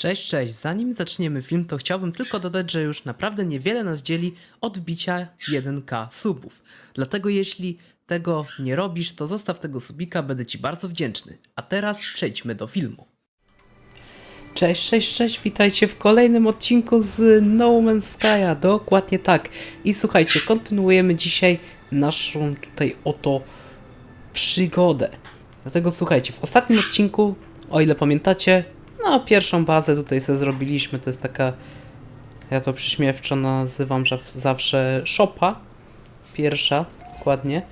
Cześć, cześć. Zanim zaczniemy film, to chciałbym tylko dodać, że już naprawdę niewiele nas dzieli od wbicia 1k subów. Dlatego jeśli tego nie robisz, to zostaw tego subika, będę Ci bardzo wdzięczny. A teraz przejdźmy do filmu. Cześć, cześć, cześć, witajcie w kolejnym odcinku z No Man's Sky'a, dokładnie tak. I słuchajcie, kontynuujemy dzisiaj naszą tutaj oto przygodę. Dlatego słuchajcie, w ostatnim odcinku, o ile pamiętacie, no pierwszą bazę tutaj sobie zrobiliśmy, to jest taka, ja to przyśmiewczo nazywam że zawsze szopa, pierwsza dokładnie,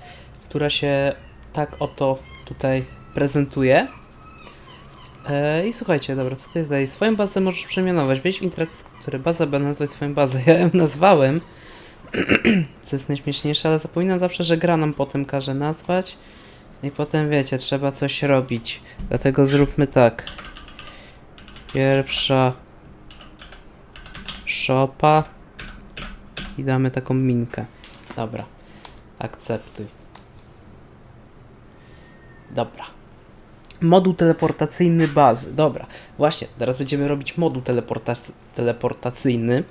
która się tak oto tutaj prezentuje. E, I słuchajcie, dobra, co to jest dalej? Swoją bazę możesz przemianować. Wejdź w interakcję, który bazę, by nazwać swoją bazę. Ja ją nazwałem, co jest najśmieszniejsze, ale zapominam zawsze, że gra nam potem każe nazwać. I potem wiecie, trzeba coś robić. Dlatego zróbmy tak. Pierwsza szopa i damy taką minkę. Dobra. Akceptuj. Dobra. Moduł teleportacyjny bazy. Dobra. Właśnie, teraz będziemy robić moduł teleporta teleportacyjny.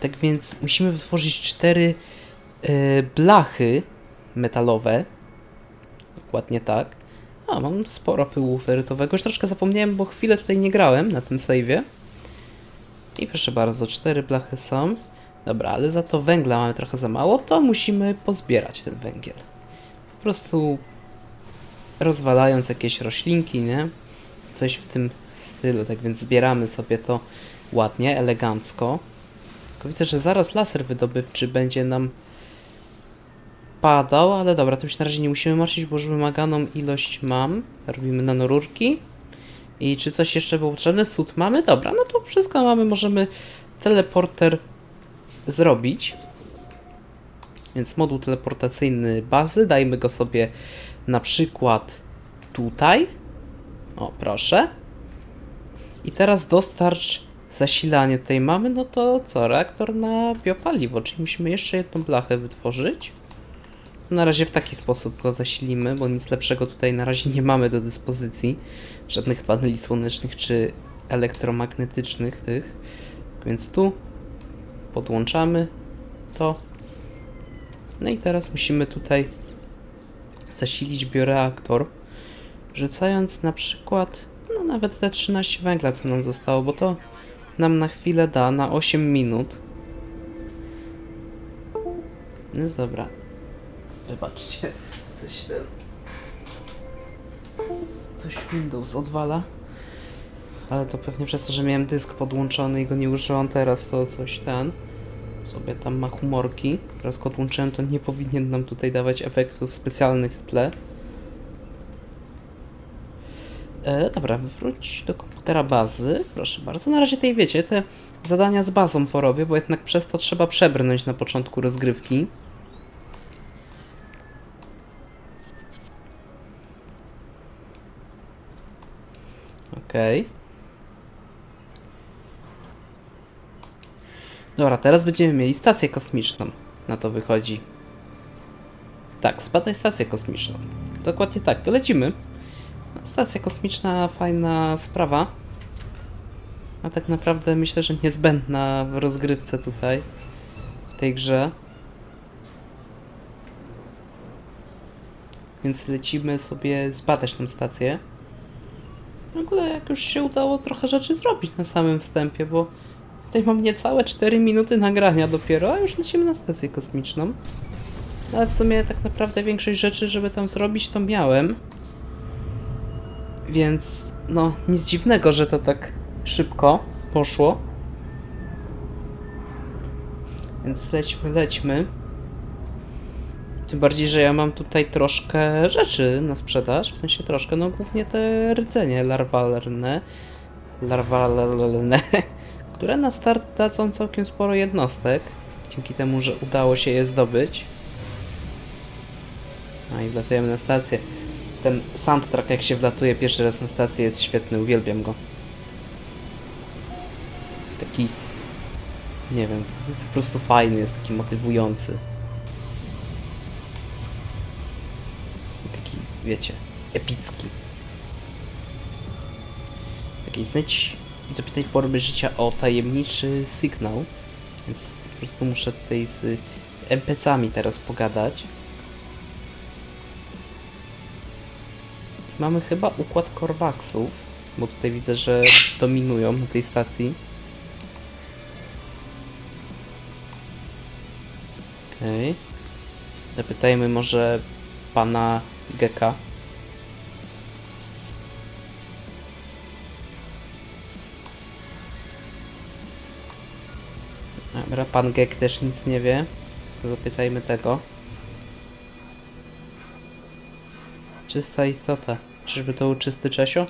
Tak więc musimy wytworzyć cztery e, blachy metalowe. Dokładnie tak. A, mam sporo pyłu ferytowego. Już troszkę zapomniałem, bo chwilę tutaj nie grałem na tym save'ie. I proszę bardzo, cztery blachy są. Dobra, ale za to węgla mamy trochę za mało, to musimy pozbierać ten węgiel. Po prostu rozwalając jakieś roślinki, nie? Coś w tym stylu, tak więc zbieramy sobie to ładnie, elegancko. Tylko widzę, że zaraz laser wydobywczy będzie nam padał, ale dobra, tym się na razie nie musimy martwić, bo już wymaganą ilość mam. Robimy nanorurki. I czy coś jeszcze było potrzebne? Sód mamy? Dobra, no to wszystko mamy, możemy teleporter zrobić. Więc moduł teleportacyjny bazy, dajmy go sobie na przykład tutaj. O, proszę. I teraz dostarcz zasilanie tutaj mamy, no to co? Reaktor na biopaliwo, czyli musimy jeszcze jedną blachę wytworzyć. Na razie w taki sposób go zasilimy, bo nic lepszego tutaj na razie nie mamy do dyspozycji. Żadnych paneli słonecznych czy elektromagnetycznych tych. Więc tu podłączamy to. No i teraz musimy tutaj zasilić bioreaktor, rzucając na przykład no nawet te 13 węgla, co nam zostało, bo to nam na chwilę da, na 8 minut. No jest dobra. Wybaczcie, coś ten... Coś Windows odwala. Ale to pewnie przez to, że miałem dysk podłączony i go nie użyłam teraz, to coś ten... Sobie tam ma humorki. Teraz go odłączyłem, to nie powinien nam tutaj dawać efektów specjalnych w tle. E, dobra, wróć do komputera bazy. Proszę bardzo. Na razie tej wiecie, te zadania z bazą porobię, bo jednak przez to trzeba przebrnąć na początku rozgrywki. Okej. Dobra, teraz będziemy mieli stację kosmiczną. Na to wychodzi. Tak, spadaj stację kosmiczną. Dokładnie tak, to lecimy. Stacja kosmiczna, fajna sprawa. A tak naprawdę myślę, że niezbędna w rozgrywce tutaj, w tej grze. Więc lecimy sobie zbadać tą stację. W ogóle jak już się udało trochę rzeczy zrobić na samym wstępie, bo tutaj mam niecałe 4 minuty nagrania dopiero, a już lecimy na stację kosmiczną. Ale w sumie tak naprawdę większość rzeczy, żeby tam zrobić, to miałem. Więc no, nic dziwnego, że to tak szybko poszło. Więc lećmy, lećmy. Tym bardziej, że ja mam tutaj troszkę rzeczy na sprzedaż, w sensie troszkę, no głównie te rdzenie larwalne, larwalne, które na start dadzą całkiem sporo jednostek, dzięki temu, że udało się je zdobyć. No i wlatujemy na stację. Ten soundtrack, jak się wlatuje pierwszy raz na stację, jest świetny, uwielbiam go. Taki, nie wiem, po prostu fajny, jest taki motywujący. Wiecie, epicki. Taki znajdź zapytaj formy życia o tajemniczy sygnał. Więc po prostu muszę tutaj z NPC-ami teraz pogadać. Mamy chyba układ Korvaxów, bo tutaj widzę, że dominują na tej stacji. Okej. Zapytajmy może pana Geka. Dobra, pan Gek też nic nie wie. Zapytajmy tego. Czysta istota. Czyżby to był czysty Czesio?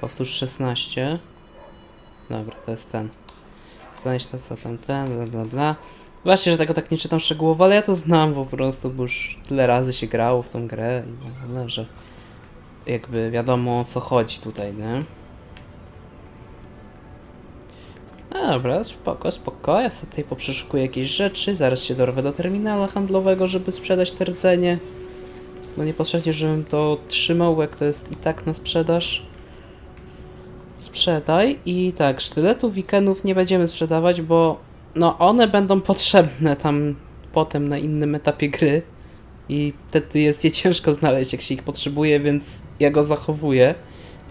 Powtórz 16. Dobra, to jest ten. Znajdź to co tam ten, bla bla bla. Właśnie, że tego tak nie czytam szczegółowo, ale ja to znam po prostu, bo już tyle razy się grało w tą grę że jakby wiadomo o co chodzi tutaj, nie? No dobra, spoko, spoko. Ja sobie tutaj poprzeszukuję jakieś rzeczy. Zaraz się dorwę do terminala handlowego, żeby sprzedać te rdzenie. No niepotrzebnie, żebym to trzymał, jak to jest i tak na sprzedaż. Sprzedaj. I tak, sztyletów weekendów nie będziemy sprzedawać, bo no one będą potrzebne tam potem na innym etapie gry. I wtedy jest je ciężko znaleźć, jak się ich potrzebuje, więc ja go zachowuję.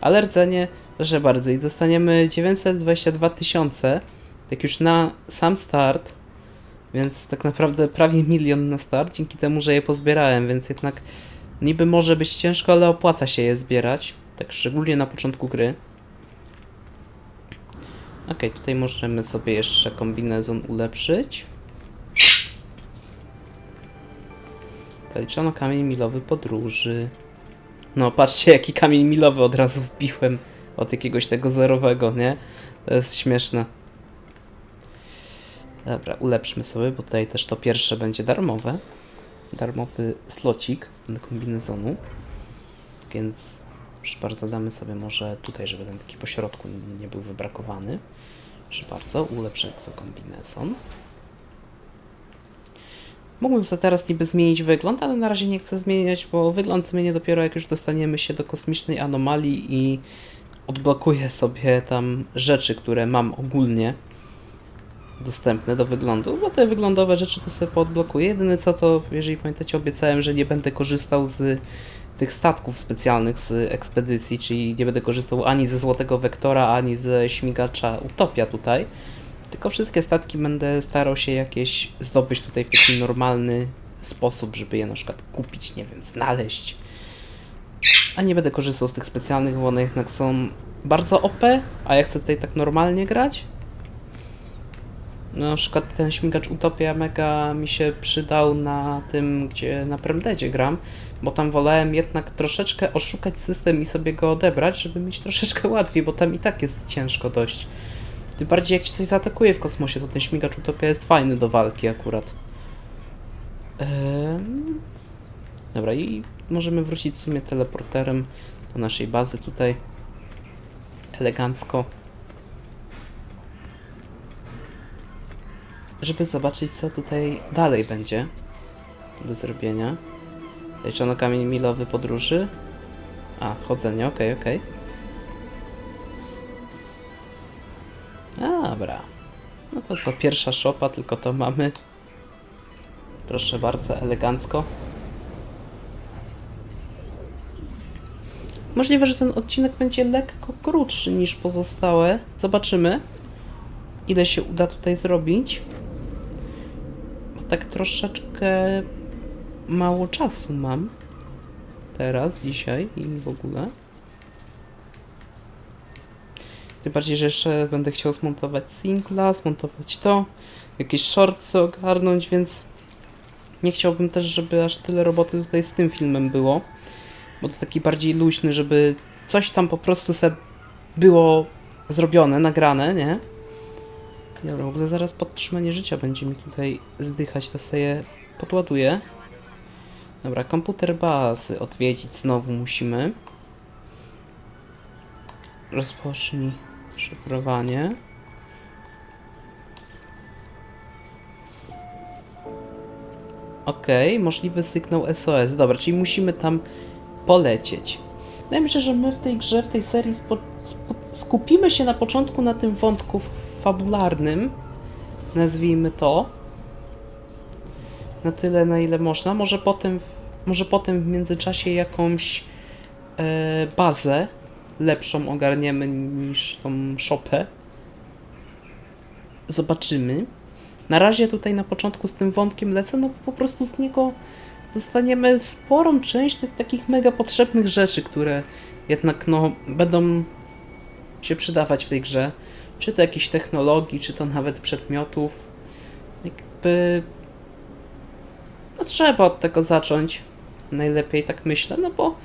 Ale rdzenie, proszę bardzo, i dostaniemy 922 tysiące, tak już na sam start, więc tak naprawdę prawie milion na start, dzięki temu, że je pozbierałem, więc jednak niby może być ciężko, ale opłaca się je zbierać, tak szczególnie na początku gry. Ok, tutaj możemy sobie jeszcze kombinezon ulepszyć. Zaliczono kamień milowy podróży. No, patrzcie, jaki kamień milowy od razu wbiłem od jakiegoś tego zerowego, nie? To jest śmieszne. Dobra, ulepszmy sobie, bo tutaj też to pierwsze będzie darmowe. Darmowy slocik do kombinezonu. Więc proszę bardzo, damy sobie może tutaj, żeby ten taki pośrodku nie był wybrakowany. Proszę bardzo, ulepszę co kombinezon. Mógłbym sobie teraz niby zmienić wygląd, ale na razie nie chcę zmieniać, bo wygląd zmienię dopiero jak już dostaniemy się do kosmicznej anomalii i odblokuję sobie tam rzeczy, które mam ogólnie dostępne do wyglądu, bo te wyglądowe rzeczy to sobie poodblokuję. Jedyne co to, jeżeli pamiętacie, obiecałem, że nie będę korzystał z tych statków specjalnych z ekspedycji, czyli nie będę korzystał ani ze Złotego Wektora, ani ze śmigacza Utopia tutaj, tylko wszystkie statki będę starał się jakieś zdobyć tutaj w taki normalny sposób, żeby je na przykład kupić, nie wiem, znaleźć. A nie będę korzystał z tych specjalnych, bo one jednak są bardzo OP, a ja chcę tutaj tak normalnie grać. Na przykład ten śmigacz Utopia mega mi się przydał na tym, gdzie na Premdedzie gram, bo tam wolałem jednak troszeczkę oszukać system i sobie go odebrać, żeby mieć troszeczkę łatwiej, bo tam i tak jest ciężko dość. Tym bardziej jak ci coś zaatakuje w kosmosie, to ten śmigacz Utopia jest fajny do walki akurat. Ehm... Dobra, i możemy wrócić w sumie teleporterem do naszej bazy tutaj. Elegancko. Żeby zobaczyć, co tutaj dalej będzie do zrobienia. Liczono kamień milowy podróży. A, chodzenie, okej, okej. A, Dobra. No to co, pierwsza szopa, tylko to mamy. Proszę bardzo, elegancko. Możliwe, że ten odcinek będzie lekko krótszy niż pozostałe. Zobaczymy, ile się uda tutaj zrobić. Bo tak troszeczkę mało czasu mam. Teraz, dzisiaj i w ogóle. Tym bardziej, że jeszcze będę chciał zmontować singla, zmontować to, jakieś shortsy ogarnąć, więc nie chciałbym też, żeby aż tyle roboty tutaj z tym filmem było, bo to taki bardziej luźny, żeby coś tam po prostu se było zrobione, nagrane, nie? Dobra, w ogóle zaraz podtrzymanie życia będzie mi tutaj zdychać, to sobie podładuję. Dobra, komputer bazy odwiedzić znowu musimy. Rozpocznij szyfrowanie. Okej, możliwy sygnał SOS. Dobra, czyli musimy tam polecieć. Wydaje mi się, że my w tej grze, w tej serii skupimy się na początku na tym wątku fabularnym, nazwijmy to, na tyle, na ile można. Może potem, może potem w międzyczasie jakąś e, bazę lepszą ogarniemy niż tą szopę. Zobaczymy. Na razie tutaj na początku z tym wątkiem lecę, no po prostu z niego dostaniemy sporą część tych takich mega potrzebnych rzeczy, które jednak no będą się przydawać w tej grze. Czy to jakichś technologii, czy to nawet przedmiotów. Jakby no trzeba od tego zacząć. Najlepiej tak myślę, no bo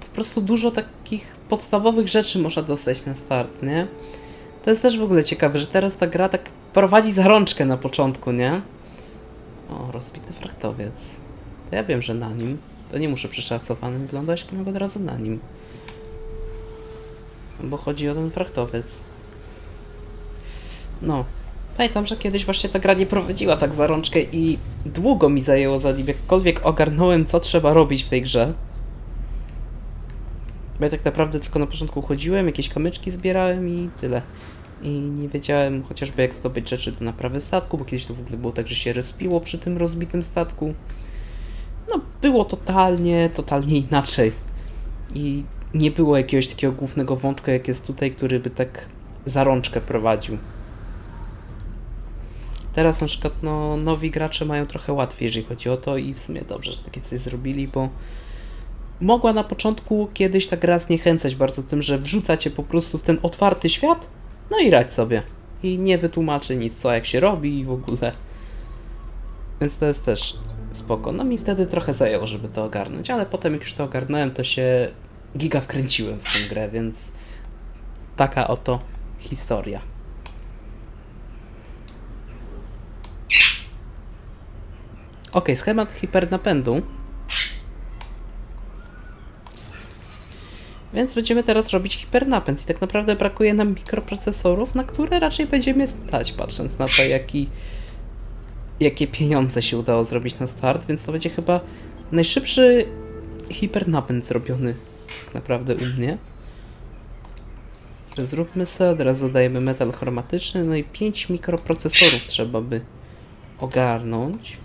po prostu dużo takich podstawowych rzeczy można dostać na start, nie? To jest też w ogóle ciekawe, że teraz ta gra tak prowadzi za rączkę na początku, nie? O, rozbity fraktowiec. To ja wiem, że na nim. To nie muszę przeszacowanym wyglądać, tylko mogę od razu na nim. Bo chodzi o ten fraktowiec. No. Pamiętam, że kiedyś właśnie ta gra nie prowadziła tak za rączkę i długo mi zajęło zanim jakkolwiek ogarnąłem, co trzeba robić w tej grze. Bo ja tak naprawdę tylko na początku chodziłem, jakieś kamyczki zbierałem i tyle. I nie wiedziałem chociażby jak zdobyć rzeczy do naprawy statku, bo kiedyś to w ogóle było tak, że się rozpiło przy tym rozbitym statku. No, było totalnie, totalnie inaczej. I nie było jakiegoś takiego głównego wątku, jak jest tutaj, który by tak za rączkę prowadził. Teraz na przykład no, nowi gracze mają trochę łatwiej, jeżeli chodzi o to i w sumie dobrze, że takie coś zrobili, bo mogła na początku kiedyś ta gra zniechęcać bardzo tym, że wrzuca cię po prostu w ten otwarty świat, no i radź sobie. I nie wytłumaczy nic, co jak się robi i w ogóle. Więc to jest też spoko. No mi wtedy trochę zajęło, żeby to ogarnąć, ale potem jak już to ogarnąłem, to się giga wkręciłem w tę grę, więc taka oto historia. Ok, schemat hipernapędu. Więc będziemy teraz robić hipernapęd i tak naprawdę brakuje nam mikroprocesorów, na które raczej będziemy stać, patrząc na to, jaki, jakie pieniądze się udało zrobić na start, więc to będzie chyba najszybszy hipernapęd zrobiony tak naprawdę u mnie. Zróbmy sobie, od razu dajemy metal chromatyczny, no i 5 mikroprocesorów trzeba by ogarnąć.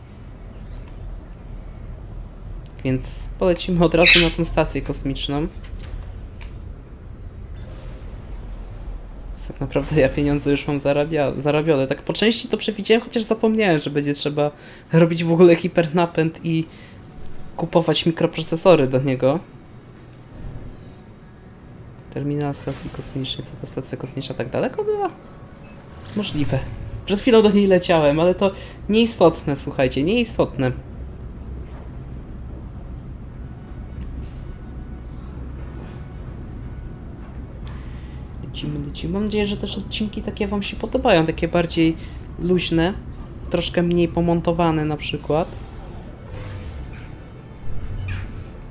Więc polecimy od razu na tą stację kosmiczną. Tak naprawdę ja pieniądze już mam zarabia zarabione. Tak po części to przewidziałem, chociaż zapomniałem, że będzie trzeba robić w ogóle hipernapęd i kupować mikroprocesory do niego. Terminal stacji kosmicznej. Co ta stacja kosmiczna tak daleko była? Możliwe. Przed chwilą do niej leciałem, ale to nieistotne, słuchajcie, nieistotne. Lecimy, lecimy. Mam nadzieję, że też odcinki takie Wam się podobają, takie bardziej luźne, troszkę mniej pomontowane na przykład.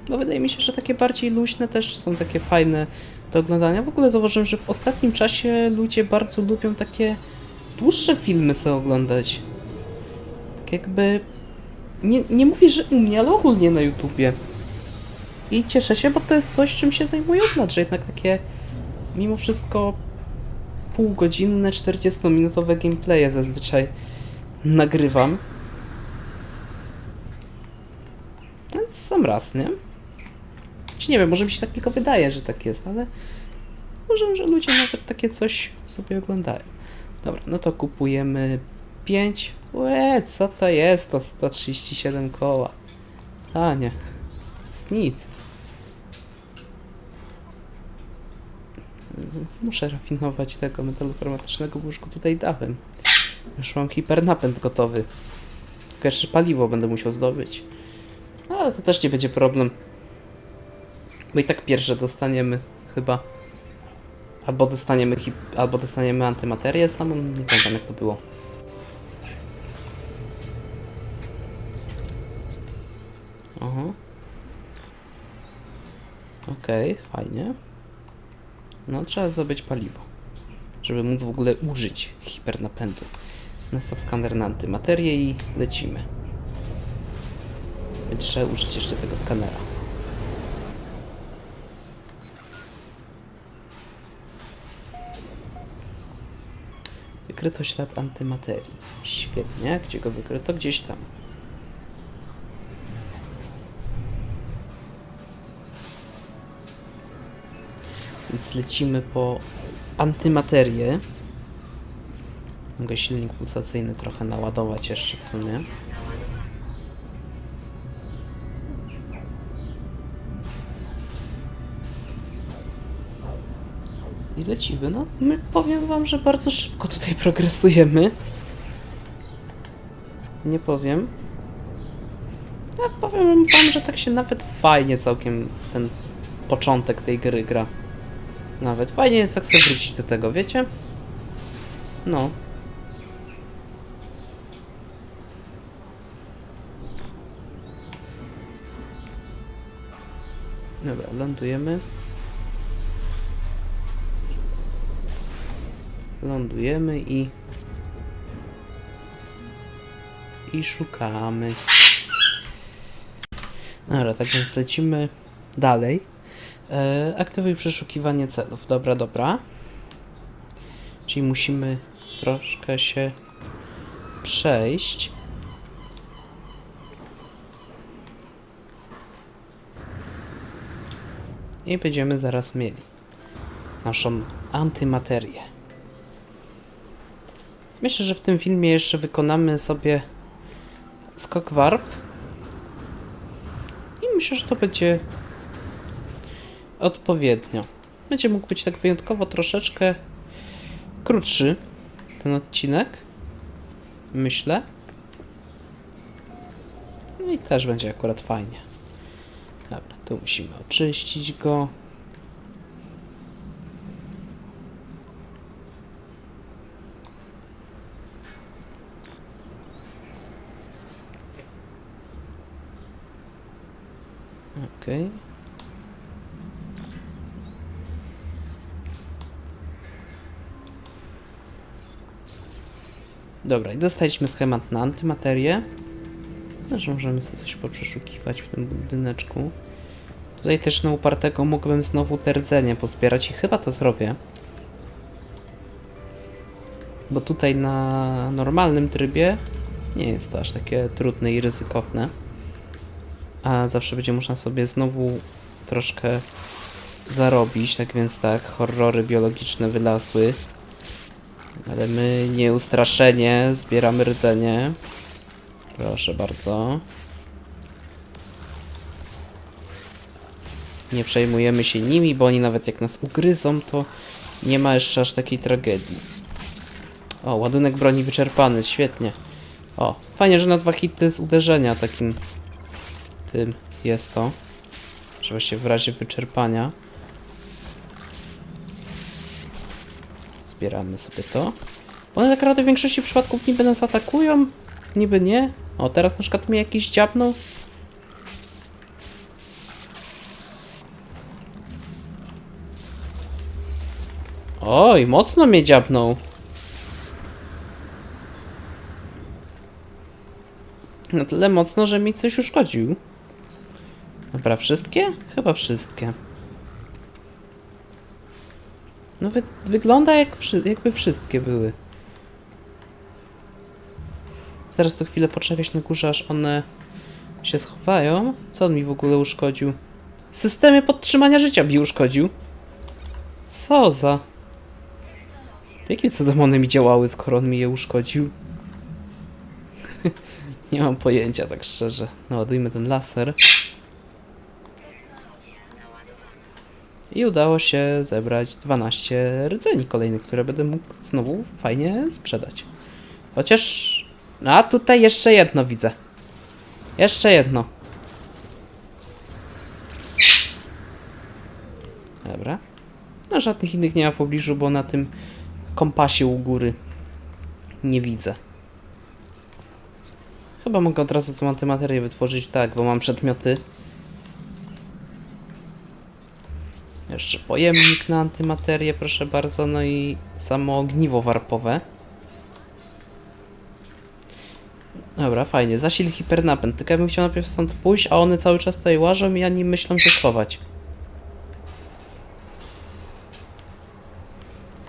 Bo wydaje mi się, że takie bardziej luźne też są takie fajne do oglądania. W ogóle zauważyłem, że w ostatnim czasie ludzie bardzo lubią takie dłuższe filmy sobie oglądać. Tak jakby... Nie, nie mówię, że u mnie, ale ogólnie na YouTubie. I cieszę się, bo to jest coś, czym się lat, że jednak takie mimo wszystko półgodzinne, 40-minutowe gameplaye zazwyczaj nagrywam. Więc sam raz, nie? Czy nie wiem, może mi się tak tylko wydaje, że tak jest, ale może, że ludzie nawet takie coś sobie oglądają. Dobra, no to kupujemy 5. Łe, co to jest? To 137 koła. A nie, jest nic. Muszę rafinować tego metalu chromatycznego, bo już go tutaj dałem. Już mam hipernapęd gotowy. Tylko jeszcze paliwo będę musiał zdobyć. No, ale to też nie będzie problem. Bo i tak pierwsze dostaniemy chyba. Albo dostaniemy hip, albo dostaniemy antymaterię samą. Nie pamiętam jak to było. Aha. Okej, fajnie. No, trzeba zdobyć paliwo, żeby móc w ogóle użyć hipernapędu. Nastaw skaner na antymaterię i lecimy. Będzie trzeba użyć jeszcze tego skanera. Wykryto ślad antymaterii. Świetnie. Gdzie go wykryto? Gdzieś tam. Więc lecimy po antymaterię. Mogę silnik pulsacyjny trochę naładować jeszcze w sumie. I lecimy. No, my powiem wam, że bardzo szybko tutaj progresujemy. Nie powiem. Ja powiem wam, że tak się nawet fajnie całkiem ten początek tej gry gra. Nawet fajnie jest tak sobie wrócić do tego, wiecie? No. Dobra, lądujemy. Lądujemy i... I szukamy. Dobra, tak więc lecimy dalej. E, aktywuj przeszukiwanie celów. Dobra, dobra. Czyli musimy troszkę się przejść. I będziemy zaraz mieli naszą antymaterię. Myślę, że w tym filmie jeszcze wykonamy sobie skok warp. I myślę, że to będzie odpowiednio. Będzie mógł być tak wyjątkowo troszeczkę krótszy ten odcinek. Myślę. No i też będzie akurat fajnie. Dobra, tu musimy oczyścić go. Okej. Dobra, i dostaliśmy schemat na antymaterię. Też możemy sobie coś poprzeszukiwać w tym budyneczku. Tutaj też na upartego mógłbym znowu te rdzenie pozbierać i chyba to zrobię. Bo tutaj na normalnym trybie nie jest to aż takie trudne i ryzykowne. A zawsze będzie można sobie znowu troszkę zarobić, tak więc tak, horrory biologiczne wylazły. Ale my nieustraszenie zbieramy rdzenie. Proszę bardzo. Nie przejmujemy się nimi, bo oni nawet jak nas ugryzą, to nie ma jeszcze aż takiej tragedii. O, ładunek broni wyczerpany, świetnie. O, fajnie, że na dwa hity z uderzenia takim tym jest to. Że właśnie w razie wyczerpania. Zbieramy sobie to. One tak naprawdę w większości przypadków niby nas atakują, niby nie. O, teraz na przykład mnie jakiś dziabnął. Oj, mocno mnie dziabnął. Na tyle mocno, że mi coś uszkodził. Dobra, wszystkie? Chyba wszystkie. No wy wygląda jak wszy jakby wszystkie były. Zaraz tu chwilę poczekać na górze, aż one się schowają. Co on mi w ogóle uszkodził? Systemy podtrzymania życia mi uszkodził. Co za... To Jakim cudem one mi działały, skoro on mi je uszkodził? Nie mam pojęcia, tak szczerze. Naładujmy ten laser. I udało się zebrać 12 rdzeni kolejnych, które będę mógł znowu fajnie sprzedać. Chociaż... A tutaj jeszcze jedno widzę. Jeszcze jedno. Dobra. No żadnych innych nie ma w pobliżu, bo na tym kompasie u góry nie widzę. Chyba mogę od razu tą antymaterię wytworzyć tak, bo mam przedmioty. Jeszcze pojemnik na antymaterię, proszę bardzo, no i samo ogniwo warpowe. Dobra, fajnie. Zasil hipernapęd. Tylko ja bym chciał najpierw stąd pójść, a one cały czas tutaj łażą i ani myślą się schować.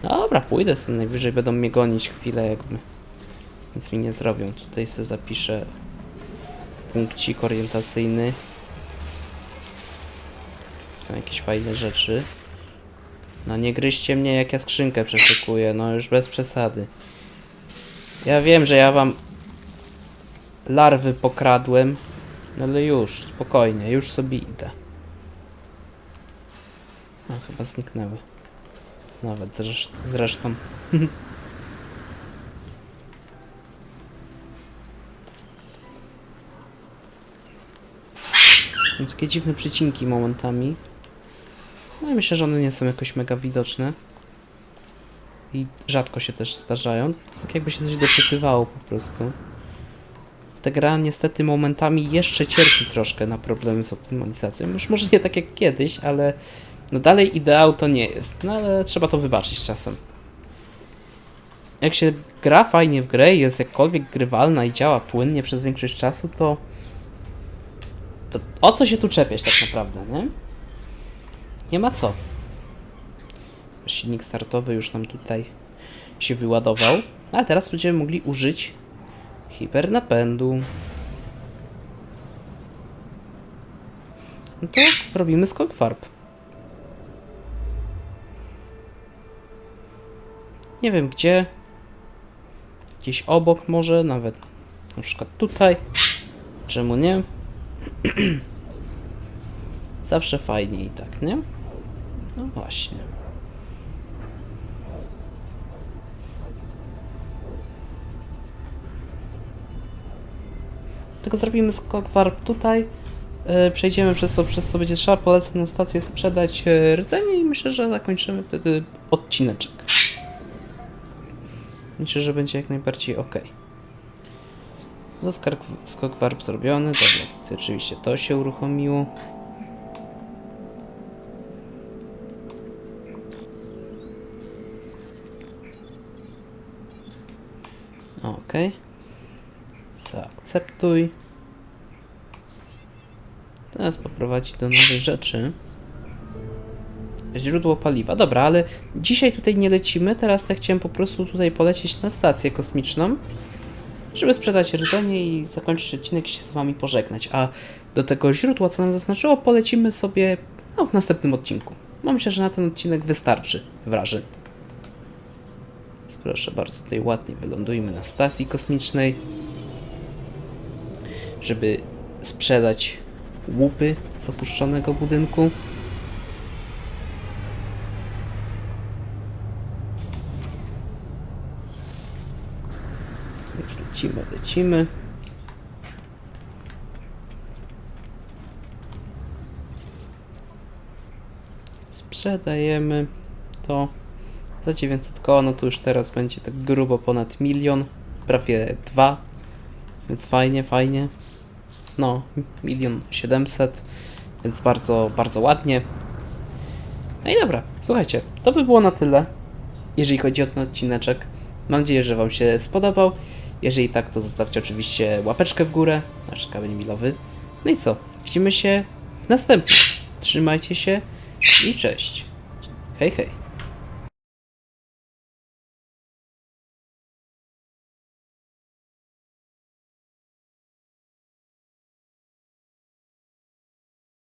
Dobra, pójdę sobie, najwyżej będą mnie gonić chwilę jakby. Nic mi nie zrobią. Tutaj sobie zapiszę punkcik orientacyjny. Są jakieś fajne rzeczy. No nie gryźcie mnie jak ja skrzynkę przeszukuję, no już bez przesady. Ja wiem, że ja wam larwy pokradłem, no ale już, spokojnie, już sobie idę. No chyba zniknęły. Nawet zresz- zresztą. Takie dziwne przycinki momentami. No i myślę, że one nie są jakoś mega widoczne. I rzadko się też zdarzają. To jest tak jakby się coś doczytywało po prostu. Ta gra niestety momentami jeszcze cierpi troszkę na problemy z optymalizacją. Już może nie tak jak kiedyś, ale no dalej ideał to nie jest. No ale trzeba to wybaczyć czasem. Jak się gra fajnie w grę jest jakkolwiek grywalna i działa płynnie przez większość czasu, to to o co się tu czepiać tak naprawdę, nie? Nie ma co. Silnik startowy już nam tutaj się wyładował. A teraz będziemy mogli użyć hipernapędu. No to robimy skok farb. Nie wiem gdzie. Gdzieś obok może, nawet na przykład tutaj. Czemu nie? Zawsze fajnie i tak, nie? No właśnie. Tylko zrobimy skok warp tutaj. e, Przejdziemy przez to, przez co będzie trzeba, polecę na stację sprzedać e, rdzenie i myślę, że zakończymy wtedy odcineczek. Myślę, że będzie jak najbardziej ok. Skok, warp zrobiony, dobra, to oczywiście to się uruchomiło. Zaakceptuj. Teraz poprowadzi do nowej rzeczy. Źródło paliwa. Dobra, ale dzisiaj tutaj nie lecimy. Teraz ja chciałem po prostu tutaj polecieć na stację kosmiczną, żeby sprzedać rdzenie i zakończyć odcinek i się z wami pożegnać. A do tego źródła, co nam zaznaczyło, polecimy sobie no, w następnym odcinku. No myślę, że na ten odcinek wystarczy wrażeń. Więc Proszę bardzo, tutaj ładnie wylądujmy na stacji kosmicznej, żeby sprzedać łupy z opuszczonego budynku. Więc lecimy, lecimy. Sprzedajemy to za 900 koła, no to już teraz będzie tak grubo ponad milion, prawie dwa, więc fajnie, fajnie. No, milion 700, więc bardzo, bardzo ładnie. No i dobra, słuchajcie, to by było na tyle, jeżeli chodzi o ten odcineczek. Mam nadzieję, że Wam się spodobał. Jeżeli tak, to zostawcie oczywiście łapeczkę w górę, nasz kamień milowy. No i co? Widzimy się w następnym. Trzymajcie się i cześć. Hej, hej.